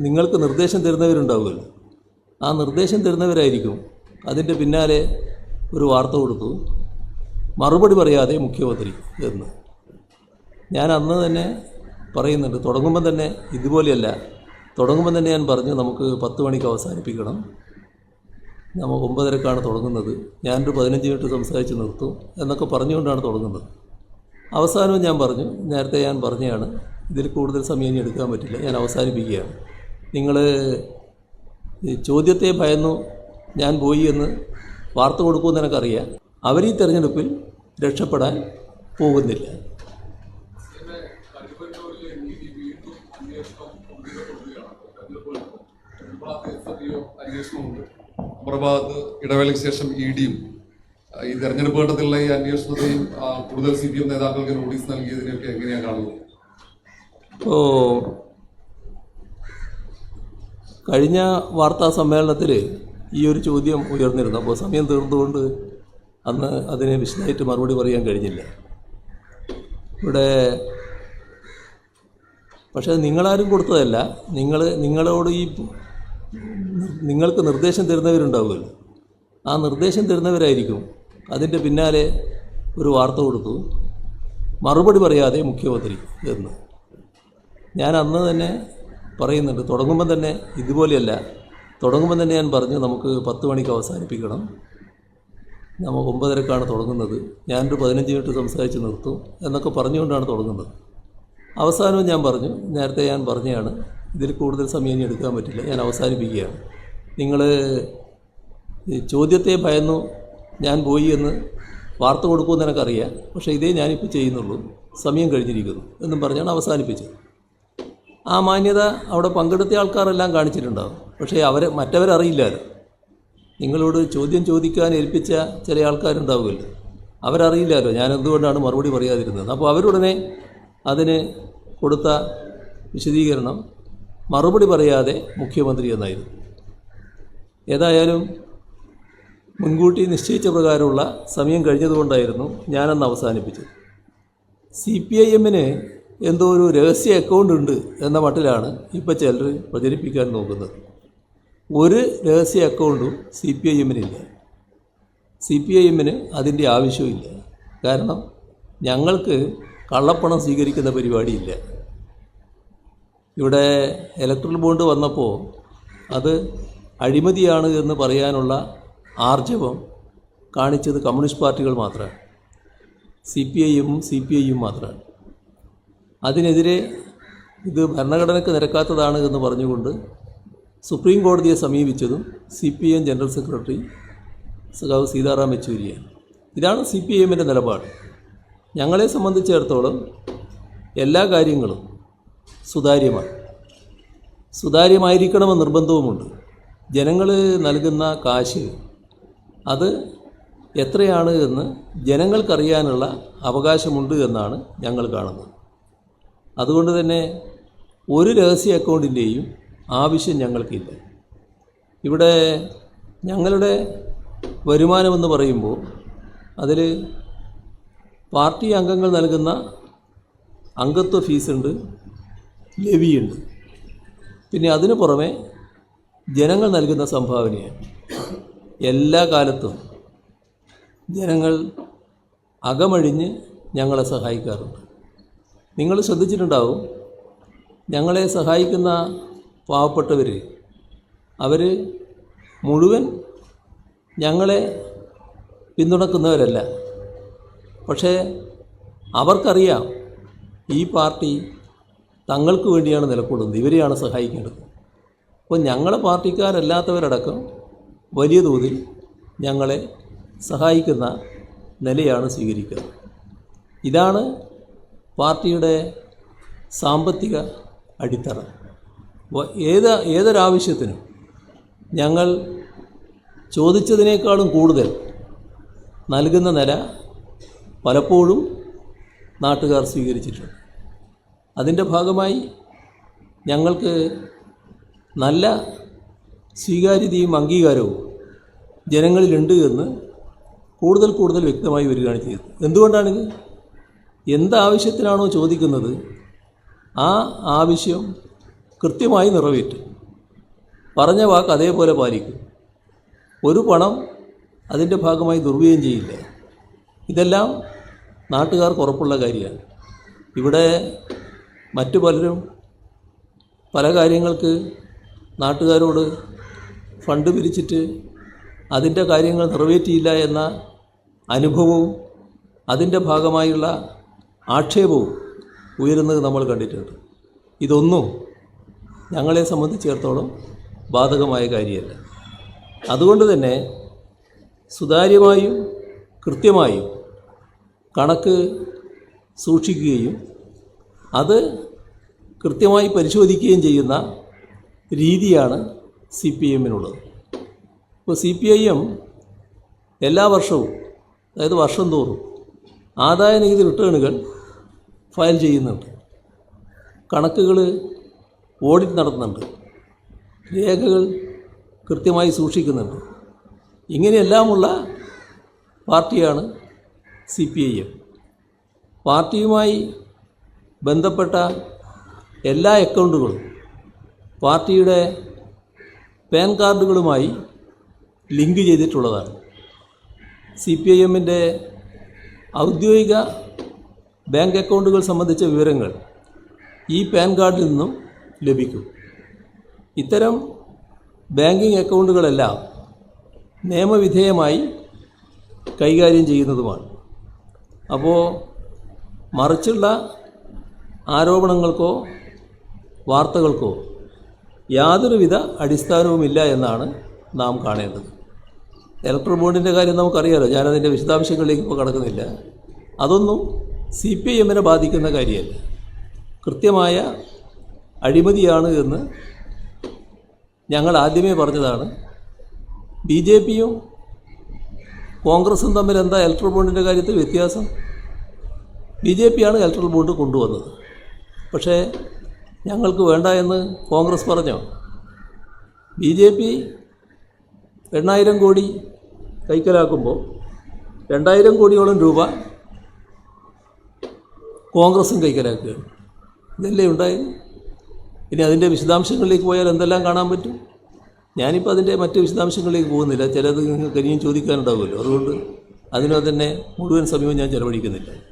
നിങ്ങൾക്ക് നിർദ്ദേശം തരുന്നവരുണ്ടാവുമല്ലോ. ആ നിർദ്ദേശം തരുന്നവരായിരിക്കും. അതിന്റെ പിന്നാലെ ഒരു വാർത്ത കൊടുത്തു. മറുപടി പറയാതെ മുഖ്യമന്ത്രി എന്ന് ഞാൻ അന്ന് തന്നെ പറയുന്നുണ്ട്. തുടങ്ങുമ്പം തന്നെ ഇതുപോലെയല്ല. തുടങ്ങുമ്പം തന്നെ ഞാൻ പറഞ്ഞു നമുക്ക് പത്ത് മണിക്ക് അവസാനിപ്പിക്കണം. നമ്മൾ ഒമ്പതരക്കാണ് തുടങ്ങുന്നത്. ഞാനൊരു പതിനഞ്ച് മിനിറ്റ് സംസാരിച്ച് നിർത്തും എന്നൊക്കെ പറഞ്ഞുകൊണ്ടാണ് തുടങ്ങുന്നത്. അവസാനവും ഞാൻ പറഞ്ഞു. നേരത്തെ ഞാൻ പറഞ്ഞതാണ് ഇതിൽ കൂടുതൽ സമയം എടുക്കാൻ പറ്റില്ല. ഞാൻ അവസാനിപ്പിക്കുകയാണ്. നിങ്ങൾ ചോദ്യത്തെ ഭയന്നു ഞാൻ പോയി എന്ന് വാർത്ത കൊടുക്കുമെന്ന് എനിക്കറിയാം അവർ ഈ തെരഞ്ഞെടുപ്പിൽ രക്ഷപ്പെടാൻ പോകുന്നില്ല. അമർബാദ് ഇടവേളയ്ക്ക് ശേഷം ഇ ഡിയും ഈ തെരഞ്ഞെടുപ്പ് ഘട്ടത്തിലുള്ള ഈ അന്വേഷണത്തെയും കൂടുതൽ സി പി എം നേതാക്കൾക്ക് നോട്ടീസ് നൽകിയതിനെയൊക്കെ എങ്ങനെയാണ് കാണുന്നത്? ഇപ്പോൾ കഴിഞ്ഞ വാർത്താ സമ്മേളനത്തിൽ ഈ ഒരു ചോദ്യം ഉയർന്നിരുന്നു. അപ്പോൾ സമയം തീർന്നുകൊണ്ട് അന്ന് അതിനെ വിശദമായിട്ട് മറുപടി പറയാൻ കഴിഞ്ഞില്ല. ഇവിടെ പക്ഷേ നിങ്ങളാരും കൊടുത്തതല്ല. നിങ്ങൾ നിങ്ങളോട് ഈ നിങ്ങൾക്ക് നിർദ്ദേശം തരുന്നവരുണ്ടാവുമല്ലോ. ആ നിർദ്ദേശം തരുന്നവരായിരിക്കും. അതിന്റെ പിന്നാലെ ഒരു വാർത്ത കൊടുത്തു. മറുപടി പറയാതെ മുഖ്യമന്ത്രി എന്ന്. ഞാൻ അന്ന് തന്നെ പറയുന്നുണ്ട്. തുടങ്ങുമ്പോൾ തന്നെ ഇതുപോലെയല്ല. തുടങ്ങുമ്പോൾ തന്നെ ഞാൻ പറഞ്ഞു നമുക്ക് പത്ത് മണിക്ക് അവസാനിപ്പിക്കണം. നമ്മൾ ഒമ്പതരക്കാണ് തുടങ്ങുന്നത്. ഞാനൊരു പതിനഞ്ച് മിനിറ്റ് സംസാരിച്ച് നിർത്തും എന്നൊക്കെ പറഞ്ഞുകൊണ്ടാണ് തുടങ്ങുന്നത്. അവസാനവും ഞാൻ പറഞ്ഞു നേരത്തെ ഞാൻ പറഞ്ഞതാണ് ഇതിൽ കൂടുതൽ സമയം ഇനി എടുക്കാൻ പറ്റില്ല. ഞാൻ അവസാനിപ്പിക്കുകയാണ്. നിങ്ങൾ ചോദ്യത്തെ ഭയന്നു ഞാൻ പോയി എന്ന് വാർത്ത കൊടുക്കുമെന്ന് എനിക്കറിയാം പക്ഷേ ഇതേ ഞാനിപ്പോൾ ചെയ്യുന്നുള്ളൂ. സമയം കഴിഞ്ഞിരിക്കുന്നു എന്നും പറഞ്ഞാണ് അവസാനിപ്പിച്ചത്. ആ മാന്യത അവിടെ പങ്കെടുത്ത ആൾക്കാരെല്ലാം കാണിച്ചിട്ടുണ്ടാവും പക്ഷേ അവരെ മറ്റവരറിയില്ലായിരുന്നു. നിങ്ങളോട് ചോദ്യം ചോദിക്കാൻ ഏൽപ്പിച്ച ചില ആൾക്കാരുണ്ടാവുമല്ലോ. അവരറിയില്ലല്ലോ ഞാൻ എന്തുകൊണ്ടാണ് മറുപടി പറയാതിരുന്നത്? അപ്പോൾ അവരുടനെ അതിന് കൊടുത്ത വിശദീകരണം മറുപടി പറയാതെ മുഖ്യമന്ത്രി എന്നായിരുന്നു. ഏതായാലും മുൻകൂട്ടി നിശ്ചയിച്ച പ്രകാരമുള്ള സമയം കഴിഞ്ഞതുകൊണ്ടായിരുന്നു ഞാനന്ന് അവസാനിപ്പിച്ചത്. സി പി ഐ എമ്മിന് എന്തോ ഒരു രഹസ്യ അക്കൗണ്ട് ഉണ്ട് എന്ന മട്ടിലാണ് ഇപ്പോൾ ചിലർ പ്രചരിപ്പിക്കാൻ നോക്കുന്നത്. ഒരു രഹസ്യ അക്കൗണ്ടും സി പി ഐ എമ്മിനില്ല സി പി ഐ എമ്മിന് അതിന്റെ ആവശ്യമില്ല കാരണം ഞങ്ങൾക്ക് കള്ളപ്പണം സ്വീകരിക്കുന്ന പരിപാടിയില്ല. ഇവിടെ ഇലക്ട്രൽ ബോണ്ട് വന്നപ്പോൾ അത് അഴിമതിയാണ് എന്ന് പറയാനുള്ള ആർജവം കാണിച്ചത് കമ്മ്യൂണിസ്റ്റ് പാർട്ടികൾ മാത്രമാണ്. സി പി ഐ എമ്മും സി പി ഐയും മാത്രമാണ്. അതിനെതിരെ ഇത് ഭരണഘടനയ്ക്ക് നിരക്കാത്തതാണ് എന്ന് പറഞ്ഞുകൊണ്ട് സുപ്രീം കോടതിയെ സമീപിച്ചതും C P M general secretary സഖാവ് സീതാറാം യെച്ചൂരിയാണ്. ഇതാണ് സി പി എമ്മിന്റെ നിലപാട്. ഞങ്ങളെ സംബന്ധിച്ചിടത്തോളം എല്ലാ കാര്യങ്ങളും സുതാര്യമാണ്. സുതാര്യമായിരിക്കണമെന്ന് നിർബന്ധവുമുണ്ട്. ജനങ്ങൾ നൽകുന്ന കാശ് അത് എത്രയാണ് എന്ന് ജനങ്ങൾക്കറിയാനുള്ള അവകാശമുണ്ട് എന്നാണ് ഞങ്ങൾ കാണുന്നത്. അതുകൊണ്ട് തന്നെ ഒരു രഹസ്യ അക്കൗണ്ടിന്റെയും ആവശ്യം ഞങ്ങൾക്കില്ല. ഇവിടെ ഞങ്ങളുടെ വരുമാനമെന്ന് പറയുമ്പോൾ അതിൽ പാർട്ടി അംഗങ്ങൾ നൽകുന്ന അംഗത്വ ഫീസുണ്ട് ലെവിയുണ്ട്. പിന്നെ അതിനു പുറമെ ജനങ്ങൾ നൽകുന്ന സംഭാവനയാണ്. എല്ലാ കാലത്തും ജനങ്ങൾ അകമഴിഞ്ഞ് ഞങ്ങളെ സഹായിക്കാറുണ്ട്. നിങ്ങൾ ശ്രദ്ധിച്ചിട്ടുണ്ടാവും. ഞങ്ങളെ സഹായിക്കുന്ന പാവപ്പെട്ടവർ അവർ മുഴുവൻ ഞങ്ങളെ പിന്തുണക്കുന്നവരല്ല. പക്ഷേ അവർക്കറിയാം ഈ പാർട്ടി തങ്ങൾക്ക് വേണ്ടിയാണ് നിലകൊള്ളുന്നത്. ഇവരെയാണ് സഹായിക്കേണ്ടത്. അപ്പോൾ ഞങ്ങളെ പാർട്ടിക്കാരല്ലാത്തവരടക്കം വലിയ തോതിൽ ഞങ്ങളെ സഹായിക്കുന്ന നിലയാണ് സ്വീകരിക്കുന്നത്. ഇതാണ് പാർട്ടിയുടെ സാമ്പത്തിക അടിത്തറ. ഏത് ഏതൊരാവശ്യത്തിനും ഞങ്ങൾ ചോദിച്ചതിനേക്കാളും കൂടുതൽ നൽകുന്ന നില പലപ്പോഴും നാട്ടുകാർ സ്വീകരിച്ചിട്ടുണ്ട്. അതിന്റെ ഭാഗമായി ഞങ്ങൾക്ക് നല്ല സ്വീകാര്യതയും അംഗീകാരവും ജനങ്ങളിലുണ്ട് എന്ന് കൂടുതൽ കൂടുതൽ വ്യക്തമായി വരികയാണ് ചെയ്തത്. എന്തുകൊണ്ടാണിത്? എന്താവശ്യത്തിനാണോ ചോദിക്കുന്നത് ആ ആവശ്യം കൃത്യമായി നിറവേറ്റും. പറഞ്ഞ വാക്ക് അതേപോലെ പാലിക്കും. ഒരു പണം അതിന്റെ ഭാഗമായി ദുർവ്യയം ചെയ്യില്ല. ഇതെല്ലാം നാട്ടുകാർക്ക് ഉറപ്പുള്ള കാര്യമാണ്. ഇവിടെ മറ്റു പലരും പല കാര്യങ്ങൾക്ക് നാട്ടുകാരോട് ഫണ്ട് പിരിച്ചിട്ട് അതിന്റെ കാര്യങ്ങൾ നിറവേറ്റിയില്ല എന്ന അനുഭവവും അതിന്റെ ഭാഗമായുള്ള ആക്ഷേപവും ഉയരുന്നത് നമ്മൾ കണ്ടിട്ടുണ്ട്. ഇതൊന്നും ഞങ്ങളെ സംബന്ധിച്ചിടത്തോളം ബാധകമായ കാര്യമല്ല. അതുകൊണ്ട് തന്നെ സുതാര്യമായും കൃത്യമായും കണക്ക് സൂക്ഷിക്കുകയും അത് കൃത്യമായി പരിശോധിക്കുകയും ചെയ്യുന്ന രീതിയാണ് സി പി എമ്മിനുള്ളത്. ഇപ്പോൾ സി പി ഐ എം എല്ലാ വർഷവും അതായത് വർഷം തോറും ആദായ നികുതി റിട്ടേണുകൾ ഫയൽ ചെയ്യുന്നുണ്ട്. കണക്കുകൾ ഓഡിറ്റ് നടത്തുന്നുണ്ട്. രേഖകൾ കൃത്യമായി സൂക്ഷിക്കുന്നുണ്ട്. ഇങ്ങനെയെല്ലാമുള്ള പാർട്ടിയാണ് സി പി ഐ എം. പാർട്ടിയുമായി ബന്ധപ്പെട്ട എല്ലാ അക്കൗണ്ടുകളും പാർട്ടിയുടെ പാൻ കാർഡുകളുമായി ലിങ്ക് ചെയ്തിട്ടുള്ളതാണ്. സി പി ഐ എമ്മിന്റെ ഔദ്യോഗിക ബാങ്ക് അക്കൗണ്ടുകൾ സംബന്ധിച്ച വിവരങ്ങൾ ഈ പാൻ കാർഡിൽ നിന്നും ലഭിക്കും. ഇത്തരം ബാങ്കിങ് അക്കൗണ്ടുകളെല്ലാം നിയമവിധേയമായി കൈകാര്യം ചെയ്യുന്നതുമാണ്. അപ്പോൾ മറിച്ചുള്ള ആരോപണങ്ങൾക്കോ വാർത്തകൾക്കോ യാതൊരുവിധ അടിസ്ഥാനവുമില്ല എന്നാണ് നാം കാണേണ്ടത്. ഇലക്ട്രോ ബോണ്ടിന്റെ കാര്യം നമുക്കറിയാലോ ഞാനതിന്റെ വിശദാംശങ്ങളിലേക്ക് ഇപ്പോൾ കടക്കുന്നില്ല. അതൊന്നും സി പി ഐ എമ്മിനെ ബാധിക്കുന്ന കാര്യമല്ല. കൃത്യമായ അഴിമതിയാണ് എന്ന് ഞങ്ങൾ ആദ്യമേ പറഞ്ഞതാണ്. ബി ജെ പിയും കോൺഗ്രസും തമ്മിൽ എന്താ ഇലക്ട്രൽ ബോണ്ടിന്റെ കാര്യത്തിൽ വ്യത്യാസം? ബി ജെ പിയാണ് ഇലക്ട്രൽ ബോണ്ട് കൊണ്ടുവന്നത്. പക്ഷേ ഞങ്ങൾക്ക് വേണ്ട എന്ന് കോൺഗ്രസ് പറഞ്ഞോ? ബി ജെ പി എണ്ണായിരം കോടി കൈക്കലാക്കുമ്പോൾ രണ്ടായിരം കോടിയോളം രൂപ കോൺഗ്രസും കൈക്കലാക്കുകയാണ് ഇതല്ലേ ഉണ്ടായത്? ഇനി അതിന്റെ വിശദാംശങ്ങളിലേക്ക് പോയാൽ എന്തെല്ലാം കാണാൻ പറ്റും? ഞാനിപ്പോൾ അതിന്റെ മറ്റ് വിശദാംശങ്ങളിലേക്ക് പോകുന്നില്ല. ചിലത് നിങ്ങൾക്ക് ഇനിയും ചോദിക്കാനുണ്ടാവുമല്ലോ. അതുകൊണ്ട് അതിനോ തന്നെ മുഴുവൻ സമയവും ഞാൻ ചെലവഴിക്കുന്നില്ല.